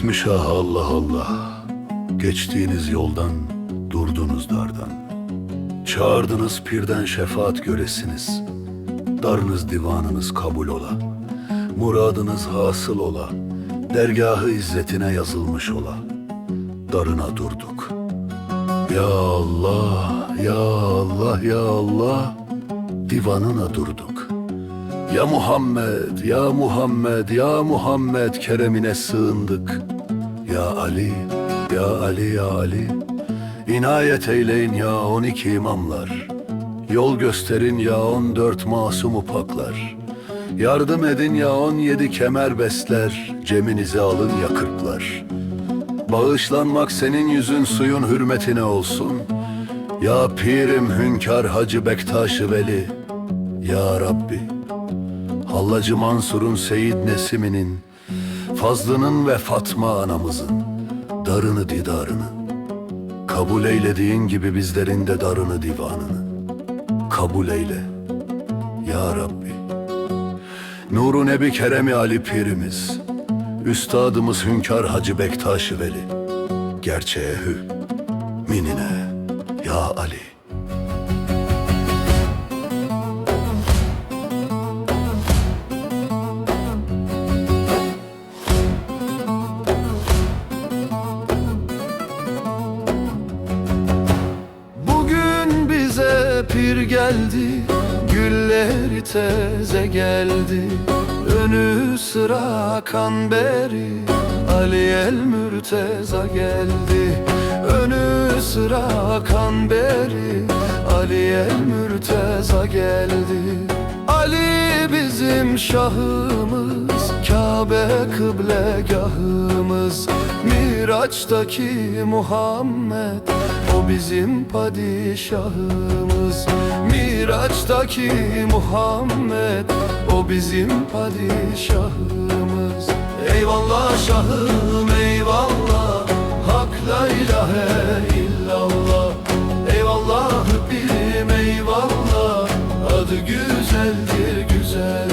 Şah Allah Allah. Geçtiğiniz yoldan, durdunuz dardan. Çağırdınız pirden şefaat göresiniz. Darınız divanınız kabul ola. Muradınız hasıl ola. Dergahı izzetine yazılmış ola. Darına durduk. Ya Allah, ya Allah, ya Allah. Divanına durduk. Ya Muhammed, ya Muhammed, ya Muhammed keremine sığındık. Ya Ali, ya Ali, ya Ali. İnayet eyleyin ya on iki imamlar. Yol gösterin ya on dört masumu paklar. Yardım edin ya on yedi kemer besler. Ceminize alın ya kırklar. Bağışlanmak senin yüzün suyun hürmetine olsun. Ya pirim hünkâr Hacı Bektaş-ı Veli. Ya Rabbi. Hallacı Mansur'un Seyit Nesimi'nin, Fazlı'nın ve Fatma anamızın darını didarını, kabul eylediğin gibi bizlerin de darını divanını, kabul eyle, Ya Rabbi. Nuru Nebi Keremi Ali Pirimiz, Üstadımız Hünkar Hacı Bektaş Veli, gerçeğe hü, minine, Ya Ali. Pir geldi Gülleri teze geldi. Önü sıra kanberi Ali el mürteza geldi. Önü sıra kanberi Ali el mürteza geldi. Ali bizim şahımız Kabe kıblegahımız. Miraç'taki Muhammed O bizim padişahımız Miraç'taki Muhammed. O bizim padişahımız. Eyvallah şahım eyvallah. Hak la ilahe illallah. Eyvallah birim eyvallah. Adı güzeldir güzel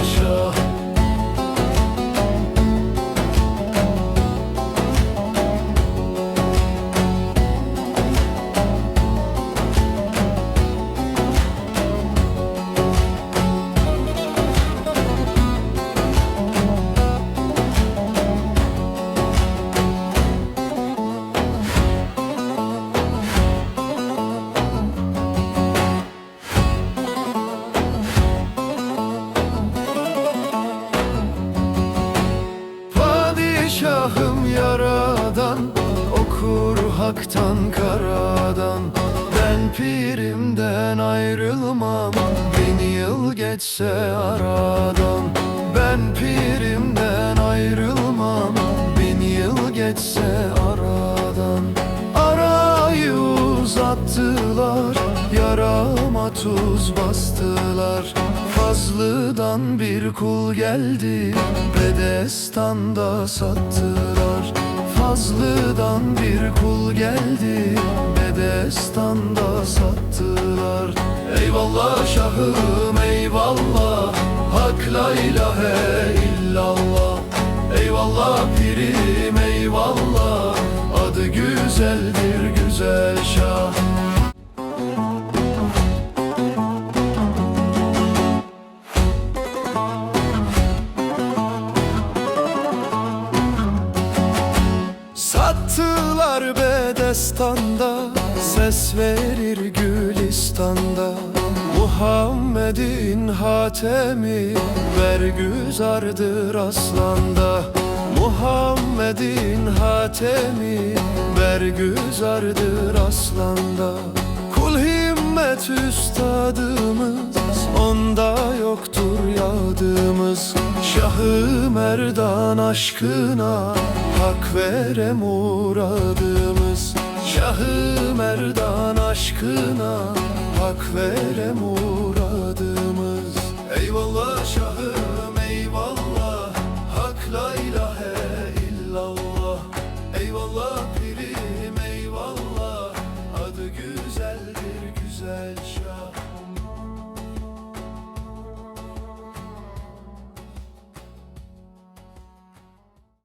haktan karadan. Ben pirimden ayrılmam. Bin yıl geçse aradan. Ben pirimden ayrılmam. Bin yıl geçse aradan. Arayı uzattılar. Yarama tuz bastılar. Fazlıdan bir kul geldi. Bedestanda sattılar Fazlıdan bir kul geldi. Bedestanda sattılar. Eyvallah şahım eyvallah. Hak la ilahe illallah. Eyvallah pirim eyvallah. Adı güzeldir güzel Sattılar bedestanda Ses verir Gülistan'da. Muhammed'in hatemi Bergüzardır aslanda. Muhammed'in hatemi Bergüzardır aslanda. Kul himmet üstadımız Onda yoktur yadımız. Şahı Merdan aşkına Hak vere muradımız Şahı Merdan aşkına Hak vere muradımız. Eyvallah